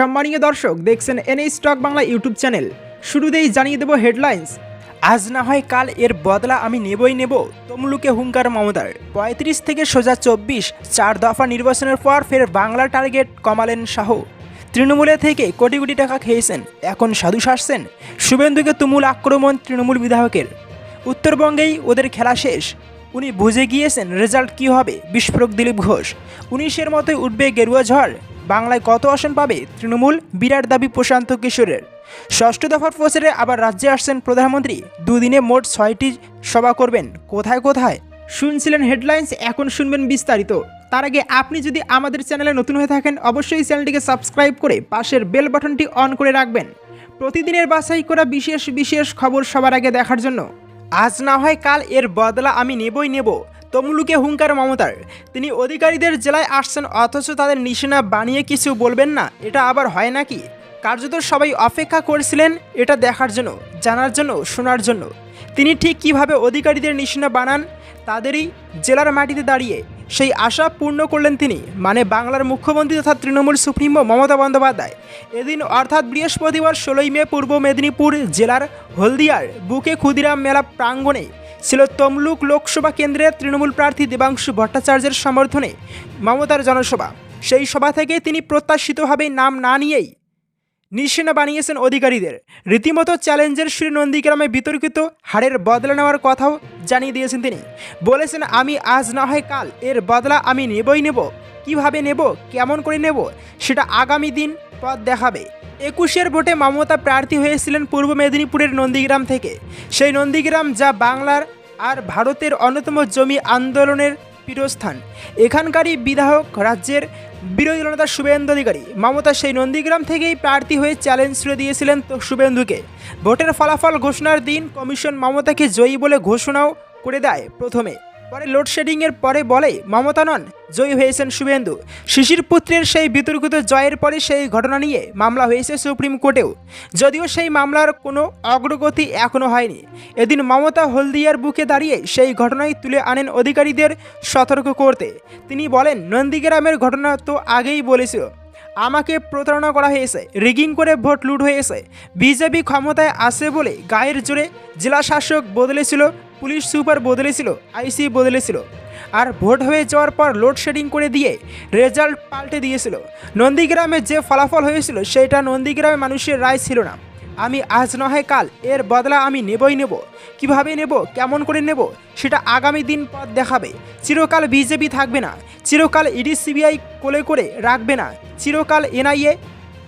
সম্মানীয় দর্শক, দেখছেন NA stock Bangla YouTube channel. শুরুতেই জানিয়ে দেব হেডলাইন্স। আজ না হয় কাল এর বদলা আমি নেবই নেব তমলুকে হুঙ্কার মমতার। পঁয়ত্রিশ থেকে সোজা চব্বিশ, চার দফা নির্বাচনের পর ফের বাংলা টার্গেট কমালেন শাহ। তৃণমূলে থেকে কোটি কোটি টাকা খেয়েছেন, এখন সাধু সারছেন। শুভেন্দুকে তুমুল আক্রমণ তৃণমূল বিধায়কের। উত্তরবঙ্গেই ওদের খেলা শেষ। উনি বুঝে গিয়েছেন রেজাল্ট কী হবে, বিস্ফোরক দিলীপ ঘোষ। উনিশের মতোই উঠবে গেরুয়া ঝড়। বাংলায় কত আসন পাবে? তৃণমূল, বিরাট দাবি প্রশান্ত কিশোরের। ষষ্ঠ দফার প্রচারে আবার রাজ্যে আসছেন প্রধানমন্ত্রী। দুদিনে মোট ছয়টি সভা করবেন। কোথায় কোথায়? শুনছিলেন হেডলাইন্স, এখন শুনবেন বিস্তারিত। তার আগে আপনি যদি আমাদের চ্যানেলে নতুন হয়ে থাকেন, অবশ্যই চ্যানেলটিকে সাবস্ক্রাইব করে পাশের বেল বাটনটি অন করে রাখবেন। প্রতিদিনের বাছাই করা বিশেষ বিশেষ খবর সবার আগে দেখার জন্য। আজ না হয় কাল এর বদলা আমি নেবই নেব। তমলুকে হুঙ্কার মমতার। তিনি অধিকারীদের জেলায় আসছেন, অথচ তাদের নিশানা বানিয়ে কিছু বলবেন না। এটা আবার হয় নাকি? কার্যত সবাই অপেক্ষা করছিলেন এটা দেখার জন্য, জানার জন্য, শোনার জন্য। তিনি ঠিক কীভাবে অধিকারীদের নিশানা বানান? তাদেরই জেলার মাটিতে দাঁড়িয়ে সেই আশা পূর্ণ করলেন তিনি মানে বাংলার মুখ্যমন্ত্রী তথা তৃণমূল সুপ্রিমো মমতা বন্দ্যোপাধ্যায়। এদিন অর্থাৎ বৃহস্পতিবার ষোলোই মে পূর্ব মেদিনীপুর জেলার হলদিয়ার বুকে ক্ষুদিরাম মেলা প্রাঙ্গণে ছিল তমলুক লোকসভা কেন্দ্রের তৃণমূল প্রার্থী দেবাংশু ভট্টাচার্যের সমর্থনে মমতার জনসভা। সেই সভা থেকে তিনি প্রত্যাশিতভাবে নাম না নিয়েই নিশানা বানিয়েছেন অধিকারীদের। রীতিমতো চ্যালেঞ্জের শ্রী নন্দীগ্রামে বিতর্কিত, হারের বদলা নেওয়ার কথাও জানিয়ে দিয়েছেন তিনি। বলেছেন, আমি আজ না হয় কাল, এর বদলা আমি নেবই নেব। কীভাবে নেব, কেমন করে নেব, সেটা আগামী দিন পথ দেখাবে। একুশের ভোটে মমতা প্রার্থী হয়েছিলেন পূর্ব মেদিনীপুরের নন্দীগ্রাম থেকে। সেই নন্দীগ্রাম যা বাংলার আর ভারতের অন্যতম জমি আন্দোলনের পীঠস্থান। এখানকারই বিধায়ক রাজ্যের বিরোধী নেতা শুভেন্দু অধিকারী। মমতা সেই নন্দীগ্রাম থেকেই প্রার্থী হয়ে চ্যালেঞ্জ ছুড়ে দিয়েছিলেন শুভেন্দুকে। ভোটের ফলাফল ঘোষণার দিন কমিশন মমতাকে জয়ী বলে ঘোষণাও করে দেয় প্রথমে। পরে লোডশেডিংয়ের পরে বলে মমতা নন জয়ী হয়েছেন শুভেন্দু। শিশির পুত্রের সেই বিতর্কিত জয়ের পরে সেই ঘটনা নিয়ে মামলা হয়েছে সুপ্রিম কোর্টেও। যদিও সেই মামলার কোনো অগ্রগতি এখনও হয়নি। এদিন মমতা হলদিয়ার বুকে দাঁড়িয়ে সেই ঘটনায় তুলে আনেন অধিকারীদের সতর্ক করতে। তিনি বলেন, নন্দীগ্রামের ঘটনা তো আগেই বলেছিল। আমাকে প্রতারণা করা হয়েছে, রিগিং করে ভোট লুট হয়েছে। বিজেপি ক্ষমতায় আসে বলে গায়ের জোরে জেলা শাসক বদলেছিল পুলিশ সুপার বদলেছিল, আইসি বদলেছিল, আর ভোট হয়ে যাওয়ার পর লোডশেডিং করে দিয়ে রেজাল্ট পাল্টে দিয়েছিল। নন্দীগ্রামে যে ফলাফল হয়েছিল, সেটা নন্দীগ্রামে মানুষের রায় ছিল না। আমি আজ নয় কাল, এর বদলা আমি নেবই নেব। কীভাবে নেব, কেমন করে নেব, সেটা আগামী দিন পথ দেখাবে। চিরকাল বিজেপি থাকবে না, চিরকাল ইডি, সিবিআই কোলে করে রাখবে না, চিরকাল এনআইএ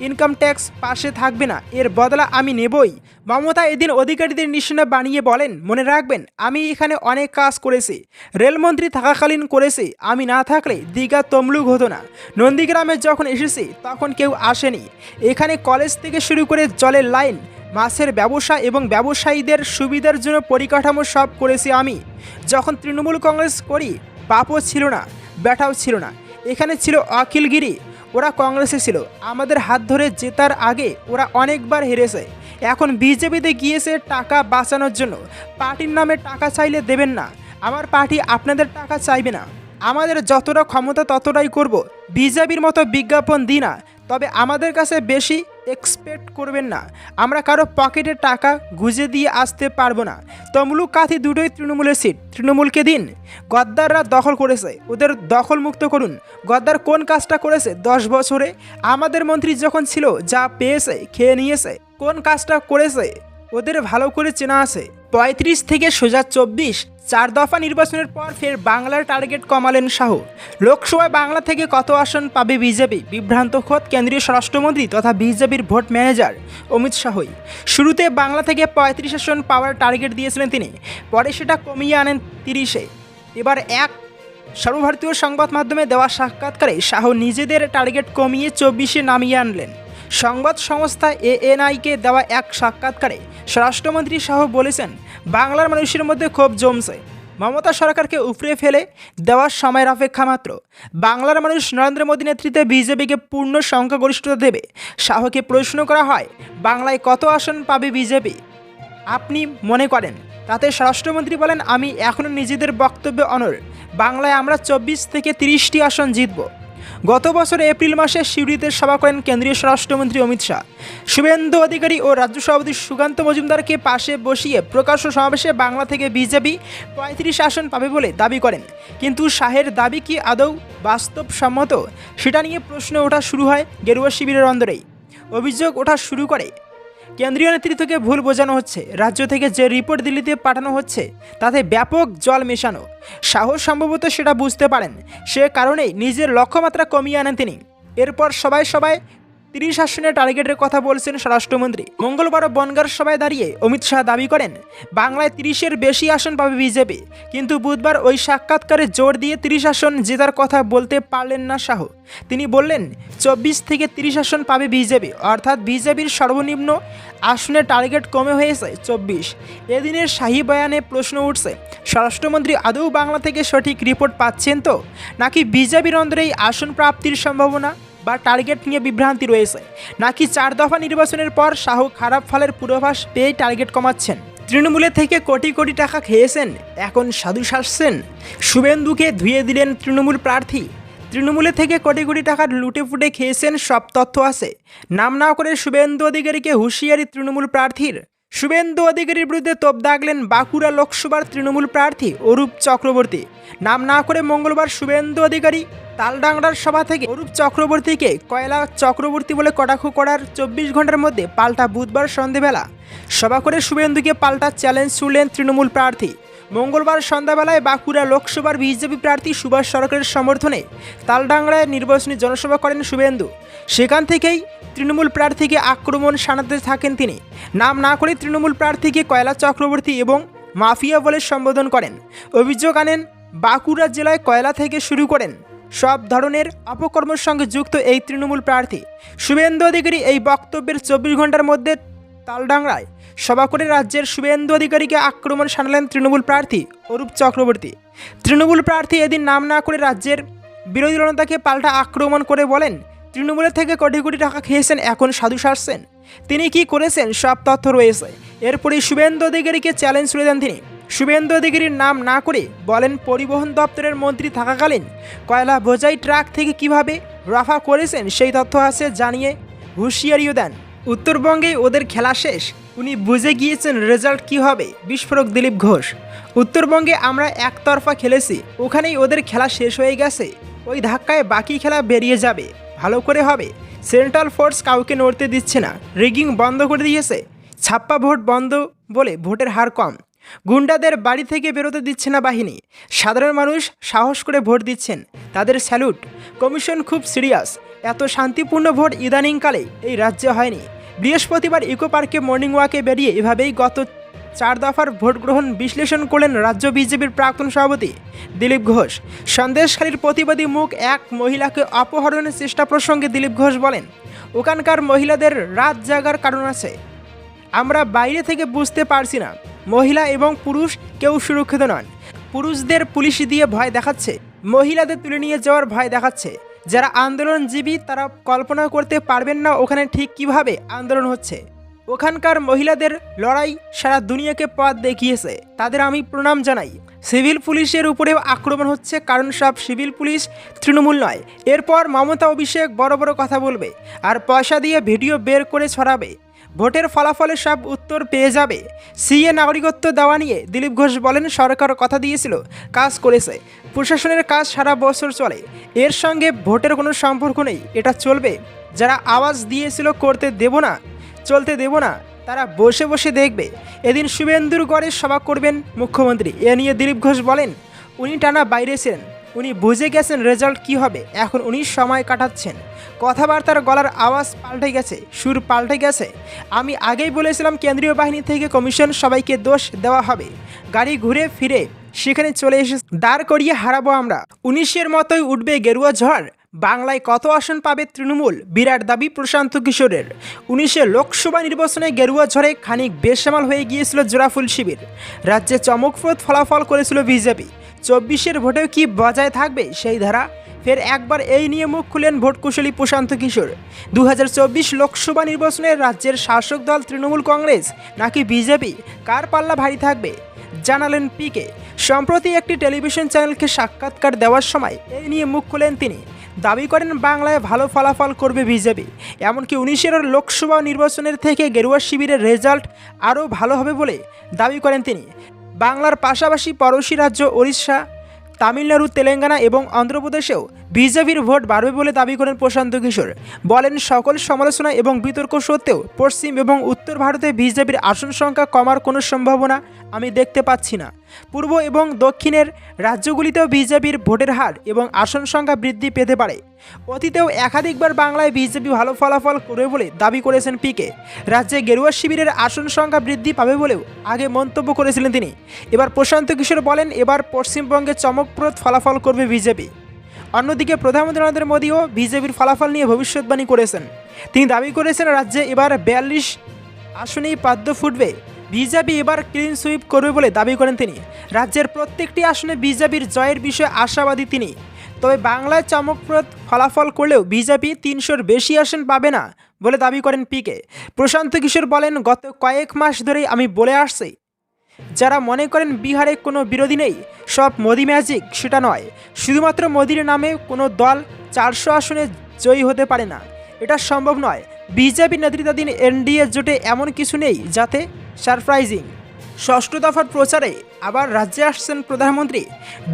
ইনকাম ট্যাক্স পাশে থাকবে না, এর বদলা আমি নেবই। মমতা এদিন অধিকারীদের নিশানা বানিয়ে বলেন, মনে রাখবেন, আমি এখানে অনেক কাজ করেছি। রেলমন্ত্রী থাকাকালীন করেছি, আমি না থাকলে দীঘা তমলুক হতো না। নন্দীগ্রামে যখন এসেছি, তখন কেউ আসেনি। এখানে কলেজ থেকে শুরু করে জলের লাইন, মাছের ব্যবসা এবং ব্যবসায়ীদের সুবিধার জন্য পরিকাঠামো সব করেছি আমি। যখন তৃণমূল কংগ্রেস করি, বাপও ছিল না ব্যাটাও ছিল না। এখানে ছিল অখিলগিরি ওরা কংগ্রেসে ছিল। আমাদের হাত ধরে জেতার আগে ওরা অনেকবার হেরেছে। এখন বিজেপিতে গিয়েছে টাকা বাঁচানোর জন্য। পার্টির নামে টাকা চাইলে দেবেন না। আমার পার্টি আপনাদের টাকা চাইবে না। আমাদের যতটা ক্ষমতা ততটাই করব। বিজেপির মতো বিজ্ঞাপন দিই না। তবে আমাদের কাছে বেশি এক্সপেক্ট করবেন না। আমরা কারও পকেটে টাকা গুজে দিয়ে আসতে পারব না। তমলুক কাথি দুটোই তৃণমূলের সিট তৃণমূলকে দিন। গদ্দাররা দখল করেছে। ওদের দখল মুক্ত করুন। গদ্দার কোন কাজটা করেছে দশ বছরে? আমাদের মন্ত্রী যখন ছিল, যা পেয়েছে, খেয়ে নিয়েছে, কোন কাজটা করেছে? ওদের ভালো করে চেনা আছে। পঁয়ত্রিশ থেকে সোজা চব্বিশ চার দফা নির্বাচনের পর ফের বাংলার টার্গেট কমালেন শাহ। লোকসভায় বাংলা থেকে কত আসন পাবে বিজেপি? বিভ্রান্ত খোদ কেন্দ্রীয় স্বরাষ্ট্রমন্ত্রী তথা বিজেপির ভোট ম্যানেজার অমিত শাহই। শুরুতে বাংলা থেকে পঁয়ত্রিশ আসন পাওয়ার টার্গেট দিয়েছিলেন তিনি। পরে সেটা কমিয়ে আনেন তিরিশে। এবার এক সর্বভারতীয় সংবাদ মাধ্যমে দেওয়া সাক্ষাৎকারে শাহ নিজেদের টার্গেট কমিয়ে চব্বিশে নামিয়ে আনলেন। সংবাদ সংস্থা এএনআইকে দেওয়া এক সাক্ষাৎকারে স্বরাষ্ট্রমন্ত্রী শাহ বলেছেন, বাংলার মানুষের মধ্যে ক্ষোভ জমছে। মমতা সরকারকে উপড়ে ফেলে দেওয়ার সময়ের অপেক্ষা মাত্র। বাংলার মানুষ নরেন্দ্র মোদী নেতৃত্বে বিজেপিকে পূর্ণ সংখ্যাগরিষ্ঠতা দেবে। শাহকে প্রশ্ন করা হয়, বাংলায় কত আসন পাবে বিজেপি? আপনি মনে করেন, তাতে স্বরাষ্ট্রমন্ত্রী বলেন, আমি এখনও নিজেদের বক্তব্যে অনর বাংলায় আমরা চব্বিশ থেকে তিরিশটি আসন জিতব। গত বছর এপ্রিল মাসে শিউরিতে সভা করেন কেন্দ্রীয় স্বরাষ্ট্রমন্ত্রী অমিত শাহ। শুভেন্দু অধিকারী ও রাজ্য সভাপতি সুকান্ত মজুমদারকে পাশে বসিয়ে প্রকাশ্য সমাবেশে বাংলা থেকে বিজেপি পঁয়ত্রিশ আসন পাবে বলে দাবি করেন। কিন্তু শাহের দাবি কি আদৌ বাস্তবসম্মত? সেটা নিয়ে প্রশ্ন ওঠা শুরু হয় গেরুয়া শিবিরের অন্দরেই। অভিযোগ ওঠা শুরু করে কেন্দ্রীয় নেতৃত্বকে ভুল বোঝানো হচ্ছে। রাজ্য থেকে যে রিপোর্ট দিল্লিতে পাঠানো হচ্ছে, তাতে ব্যাপক জল মেশানো। সাহস সম্ভবত সেটা বুঝতে পারেন। সে কারণেই নিজের লক্ষ্যমাত্রা কমিয়ে আনেন তিনি। এরপর সবাই সবাই তিরিশ আসনের টার্গেটের কথা বলছেন স্বরাষ্ট্রমন্ত্রী। মঙ্গলবার বনগার সভায় দাঁড়িয়ে অমিত শাহ দাবি করেন, বাংলায় তিরিশের বেশি আসন পাবে বিজেপি। কিন্তু বুধবার ওই সাক্ষাৎকারে জোর দিয়ে তিরিশ আসন জেতার কথা বলতে পারলেন না শাহ। তিনি বললেন, চব্বিশ থেকে তিরিশ আসন পাবে বিজেপি। অর্থাৎ বিজেপির সর্বনিম্ন আসনের টার্গেট কমে হয়েছে চব্বিশ। এদিনের শাহী বয়ানে প্রশ্ন উঠছে, স্বরাষ্ট্রমন্ত্রী আদৌ বাংলা থেকে সঠিক রিপোর্ট পাচ্ছেন তো? নাকি বিজেপির অন্দরে এই আসন প্রাপ্তির সম্ভাবনা? বা টার্গেট নিয়ে বিভ্রান্তি রয়েছে। নাকি চার দফা নির্বাচনের পর শাহ খারাপ ফলের পূর্বাভাস পেয়ে টার্গেট কমাচ্ছেন? তৃণমূলের থেকে কোটি কোটি টাকা খেয়েছেন, এখন সাধু শাসছেন। শুভেন্দুকে ধুয়ে দিলেন তৃণমূল প্রার্থী। তৃণমূলের থেকে কোটি কোটি টাকার লুটে ফুটে খেয়েছেন সব তথ্য আছে। নাম না করে শুভেন্দু অধিকারীকে হুঁশিয়ারি তৃণমূল প্রার্থীর। শুভেন্দু অধিকারীর বিরুদ্ধে তোপ দাগলেন বাঁকুড়া লোকসভার তৃণমূল প্রার্থী অরূপ চক্রবর্তী। নাম না করে মঙ্গলবার শুভেন্দু অধিকারী তালডাংরার সভা থেকে অরূপ চক্রবর্তীকে কয়লা চক্রবর্তী বলে কটাক্ষ করার চব্বিশ ঘণ্টার মধ্যে পাল্টা বুধবার সন্ধেবেলা সভা করে শুভেন্দুকে পাল্টা চ্যালেঞ্জ ছুড়লেন তৃণমূল প্রার্থী। মঙ্গলবার সন্ধ্যাবেলায় বাঁকুড়া লোকসভার বিজেপি প্রার্থী সুভাষ সরকারের সমর্থনে তালডাংরায় নির্বাচনী জনসভা করেন শুভেন্দু। সেখান থেকেই তৃণমূল প্রার্থীকে আক্রমণ শানাতে থাকেন তিনি। নাম না করে তৃণমূল প্রার্থীকে কয়লা চক্রবর্তী এবং মাফিয়া বলে সম্বোধন করেন। অভিযোগ আনেন, বাঁকুড়া জেলায় কয়লা থেকে শুরু করেন। সব ধরনের অপকর্মের সঙ্গে যুক্ত এই তৃণমূল প্রার্থী। শুভেন্দু অধিকারী এই বক্তব্যের চব্বিশ ঘণ্টার মধ্যে তালডাংরায় সভা করে রাজ্যের শুভেন্দু অধিকারীকে আক্রমণ শানালেন তৃণমূল প্রার্থী অরূপ চক্রবর্তী। তৃণমূল প্রার্থী এদিন নাম না করে রাজ্যের বিরোধী জনতাকে পাল্টা আক্রমণ করে বলেন তৃণমূলের থেকে কোটি কোটি টাকা খেয়েছেন, এখন সাধু সারছেন। তিনি কি করেছেন, সব তথ্য রয়েছে। এরপরই শুভেন্দু অধিকারীকে চ্যালেঞ্জ ছুড়ে দেন তিনি। শুভেন্দু অধিকারীর নাম না করে বলেন, পরিবহন দপ্তরের মন্ত্রী থাকাকালীন কয়লা বোঝাই ট্রাক থেকে কীভাবে রাফা করেছেন, সেই তথ্য আছে, জানিয়ে হুঁশিয়ারিও দেন। উত্তরবঙ্গে ওদের খেলা শেষ। উনি বুঝে গিয়েছেন রেজাল্ট কি হবে। বিস্ফোরক দিলীপ ঘোষ। উত্তরবঙ্গে আমরা একতরফা খেলেছি। ওখানেই ওদের খেলা শেষ হয়ে গেছে। ওই ধাক্কায় বাকি খেলা বেরিয়ে যাবে। ভালো করে হবে। সেন্ট্রাল ফোর্স কাউকে নড়তে দিচ্ছে না। রিগিং বন্ধ করে দিয়েছে। ছাপ্পা ভোট বন্ধ বলে ভোটের হার কম। গুন্ডাদের বাড়ি থেকে বেরোতে দিচ্ছে না বাহিনী। সাধারণ মানুষ সাহস করে ভোট দিচ্ছেন। তাদের স্যালুট। কমিশন খুব সিরিয়াস। এত শান্তিপূর্ণ ভোট ইদানিংকালে এই রাজ্যে হয়নি। বৃহস্পতিবার ইকো পার্কে মর্নিং ওয়াকে বেরিয়ে এভাবেই গত চার দফার ভোট গ্রহণ বিশ্লেষণ করলেন রাজ্য বিজেপির প্রাক্তন সভাপতি দিলীপ ঘোষ। সন্দেশখালীর প্রতিবাদী মুখ এক মহিলাকে অপহরণের চেষ্টা প্রসঙ্গে দিলীপ ঘোষ বলেন, ওখানকার মহিলাদের রাত জাগার কারণ আছে। আমরা বাইরে থেকে বুঝতে পারছি না, মহিলা এবং পুরুষ কেউ সুরক্ষিত নন। পুরুষদের পুলিশ দিয়ে ভয় দেখাচ্ছে, মহিলাদের তুলে নিয়ে যাওয়ার ভয় দেখাচ্ছে। যারা আন্দোলনজীবী তারা কল্পনা করতে পারবেন না ওখানে ঠিক কীভাবে আন্দোলন হচ্ছে। ওখানকার মহিলাদের লড়াই সারা দুনিয়াকে পথ দেখিয়েছে। তাদের আমি প্রণাম জানাই। সিভিল পুলিশের উপরেও আক্রমণ হচ্ছে কারণ সব সিভিল পুলিশ তৃণমূল নয়। এরপর মমতা অভিষেক বড় বড় কথা বলবে আর পয়সা দিয়ে ভিডিও বের করে ছড়াবে। ভোটের ফলাফলে সব উত্তর পেয়ে যাবে। সিএ নাগরিকত্ব দেওয়া নিয়ে দিলীপ ঘোষ বলেন, সরকার কথা দিয়েছিল, কাজ করেছে। প্রশাসনের কাজ সারা বছর চলে। এর সঙ্গে ভোটের কোনো সম্পর্ক নেই। এটা চলবে। যারা আওয়াজ দিয়েছিল, করতে দেব না, চলতে দেব না, তারা বসে বসে দেখবে। এদিন শুভেন্দুর গড়ে সভা করবেন মুখ্যমন্ত্রী। এ নিয়ে দিলীপ ঘোষ বলেন, উনি টানা বাইরে ছিলেন। উনি বুঝে গেছেন রেজাল্ট কি হবে। এখন উনি সময় কাটাচ্ছেন। কথাবার্তার গলার আওয়াজ পাল্টে গেছে, সুর পাল্টে গেছে। আমি আগেই বলেছিলাম কেন্দ্রীয় বাহিনী থেকে কমিশন সবাইকে দোষ দেওয়া হবে। গাড়ি ঘুরে ফিরে সেখানে চলে এসে দাঁড় করিয়ে হারাবো আমরা। উনিশের মতোই উঠবে গেরুয়া ঝড়। বাংলায় কত আসন পাবে তৃণমূল? বিরাট দাবি প্রশান্ত কিশোরের। উনিশে লোকসভা নির্বাচনে গেরুয়া ঝড়ে খানিক বেসামাল হয়ে গিয়েছিল জোড়াফুল শিবির। রাজ্যে চমকপ্রদ ফলাফল করেছিল বিজেপি। চব্বিশের ভোটেও কি বজায় থাকবে সেই ধারা? ফের একবার এই নিয়ে মুখ খুলেন ভোটকুশলী প্রশান্ত কিশোর। দু হাজার চব্বিশ লোকসভা নির্বাচনে রাজ্যের শাসক দল তৃণমূল কংগ্রেস নাকি বিজেপি? কার পাল্লা ভারী থাকবে? জানালেন পিকে। সম্প্রতি একটি টেলিভিশন চ্যানেলকে সাক্ষাৎকার দেওয়ার সময় এই নিয়ে মুখ খুলেন তিনি। দাবি করেন, বাংলায় ভালো ফলাফল করবে বিজেপি। এমনকি উনিশের লোকসভা নির্বাচনের থেকে গেরুয়া শিবিরের রেজাল্ট আরও ভালো হবে বলে দাবি করেন তিনি। বাংলার পাশাপাশি পড়োশী রাজ্য ওড়িশা তামিলনাড়ু তেলেঙ্গানা এবং অন্ধ্রপ্রদেশেও বিজেপির ভোট বাড়বে বলে দাবি করেন প্রশান্ত কিশোর। বলেন, সকল সমালোচনা এবং বিতর্ক সত্ত্বেও পশ্চিম এবং উত্তর ভারতে বিজেপির আসন সংখ্যা কমার কোনো সম্ভাবনা আমি দেখতে পাচ্ছি না। পূর্ব এবং দক্ষিণের রাজ্যগুলিতেও বিজেপির ভোটের হার এবং আসন সংখ্যা বৃদ্ধি পেতে পারে। অতীতেও একাধিকবার বাংলায় বিজেপি ভালো ফলাফল করবে বলে দাবি করেছেন পিকে। রাজ্যে গেরুয়া শিবিরের আসন সংখ্যা বৃদ্ধি পাবে বলেও আগে মন্তব্য করেছিলেন তিনি। এবার প্রশান্ত কিশোর বলেন, এবার পশ্চিমবঙ্গে চমকপ্রদ ফলাফল করবে বিজেপি। অন্যদিকে প্রধানমন্ত্রী নরেন্দ্র মোদীও বিজেপির ফলাফল নিয়ে ভবিষ্যৎবাণী করেছেন। তিনি দাবি করেছেন, রাজ্যে এবার বিয়াল্লিশ আসনেই পাদ্য ফুটবে। বিজেপি এবার ক্লিন সুইপ করবে বলে দাবি করেন তিনি। রাজ্যের প্রত্যেকটি আসনে বিজেপির জয়ের বিষয়ে আশাবাদী তিনি। তবে বাংলায় চমকপ্রদ ফলাফল করলেও বিজেপি তিনশোর বেশি আসন পাবে না বলে দাবি করেন পিকে। প্রশান্ত কিশোর বলেন, গত কয়েক মাস ধরেই আমি বলে আসছি যারা মনে করেন বিহারে কোনো বিরোধী নেই, সব মোদি ম্যাজিক, সেটা নয়। শুধুমাত্র মোদির নামে কোনো দল চারশো আসনে জয়ী হতে পারে না। এটা সম্ভব নয়। বিজেপি নেতৃত্বাধীন এনডিএ জোটে এমন কিছু নেই, যাতে সারপ্রাইজিং। ষষ্ঠ দফার প্রচারে আবার রাজ্যে আসছেন প্রধানমন্ত্রী।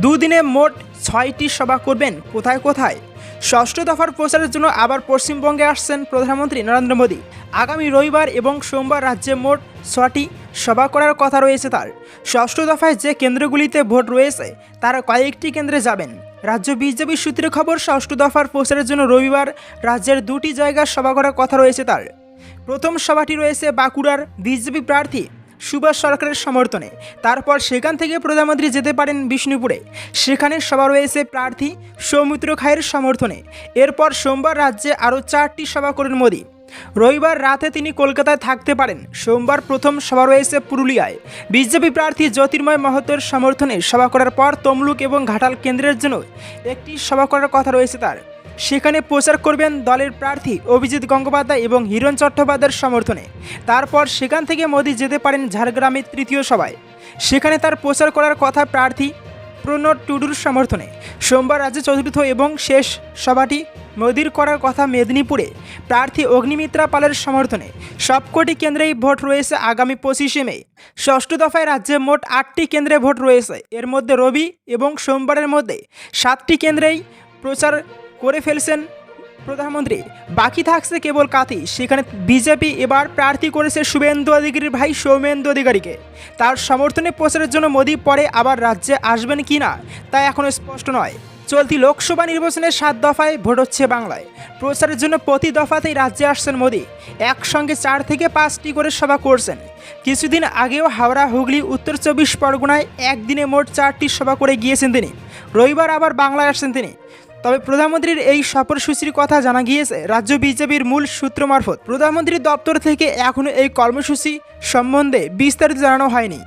দুদিনে মোট ছয়টি সভা করবেন, কোথায় কোথায়? ষষ্ঠ দফার প্রচারের জন্য আবার পশ্চিমবঙ্গে আসছেন প্রধানমন্ত্রী নরেন্দ্র মোদী। আগামী রবিবার এবং সোমবার রাজ্যে মোট ছটি সভা করার কথা রয়েছে তার। ষষ্ঠ দফায় যে কেন্দ্রগুলিতে ভোট রয়েছে, তার কয়েকটি কেন্দ্রে যাবেন। রাজ্য বিজেপি সূত্রে খবর, ষষ্ঠ দফার প্রচারের জন্য রবিবার রাজ্যের দুটি জায়গার সভা করার কথা রয়েছে তার। প্রথম সভাটি রয়েছে বাঁকুড়ার বিজেপি প্রার্থী সুভাষ সরকারের সমর্থনে। তারপর সেখান থেকে প্রধানমন্ত্রী যেতে পারেন বিষ্ণুপুরে। সেখানে সভা রয়েছে প্রার্থী সৌমিত্র খায়ের সমর্থনে। এরপর সোমবার রাজ্যে আরও চারটি সভা করেন মোদী। রবিবার রাতে তিনি কলকাতায় থাকতে পারেন। সোমবার প্রথম সভা রয়েছে পুরুলিয়ায়। বিজেপি প্রার্থী জ্যোতির্ময় মাহাতোর সমর্থনে সভা করার পর তমলুক এবং ঘাটাল কেন্দ্রের জন্য একটি সভা করার কথা রয়েছে তার। সেখানে প্রচার করবেন দলের প্রার্থী অভিজিৎ গঙ্গোপাধ্যায় এবং হিরণ চট্টোপাধ্যায়ের সমর্থনে। তারপর সেখান থেকে মোদী যেতে পারেন ঝাড়গ্রামের তৃতীয় সভায়। সেখানে তার প্রচার করার কথা প্রার্থী প্রণব টুডুর সমর্থনে। সোমবার রাজ্যে চতুর্থ এবং শেষ সভাটি মোদির করার কথা মেদিনীপুরে প্রার্থী অগ্নিমিত্রা পালের সমর্থনে। সবকটি কেন্দ্রেই ভোট রয়েছে আগামী পঁচিশে মে। ষষ্ঠ দফায় রাজ্যে মোট আটটি কেন্দ্রে ভোট রয়েছে। এর মধ্যে রবি এবং সোমবারের মধ্যে সাতটি কেন্দ্রেই প্রচার করে ফেলছেন প্রধানমন্ত্রী। বাকি থাকছে কেবল কাতি সেখানে বিজেপি এবার প্রার্থী করেছে শুভেন্দু অধিকারীর ভাই সৌমেন্দু অধিকারীকে। তার সমর্থনে প্রচারের জন্য মোদী পরে আবার রাজ্যে আসবেন কি না, তা এখনও স্পষ্ট নয়। চলতি লোকসভা নির্বাচনের সাত দফায় ভোট হচ্ছে বাংলায়। প্রচারের জন্য প্রতি দফাতেই রাজ্যে আসছেন মোদী। একসঙ্গে চার থেকে পাঁচটি করে সভা করছেন। কিছুদিন আগেও হাওড়া, হুগলি, উত্তর চব্বিশ পরগনায় একদিনে মোট চারটি সভা করে গিয়েছেন তিনি। রবিবার আবার বাংলায় আসছেন তিনি। তবে প্রধানমন্ত্রীর এই সফরসূচির কথা জানা গিয়েছে, রাজ্য বিজেপির মূল সূত্র মারফত। প্রধানমন্ত্রীর দপ্তর থেকে এখনও এই কর্মসূচি সম্বন্ধে বিস্তারিত জানানো হয়নি।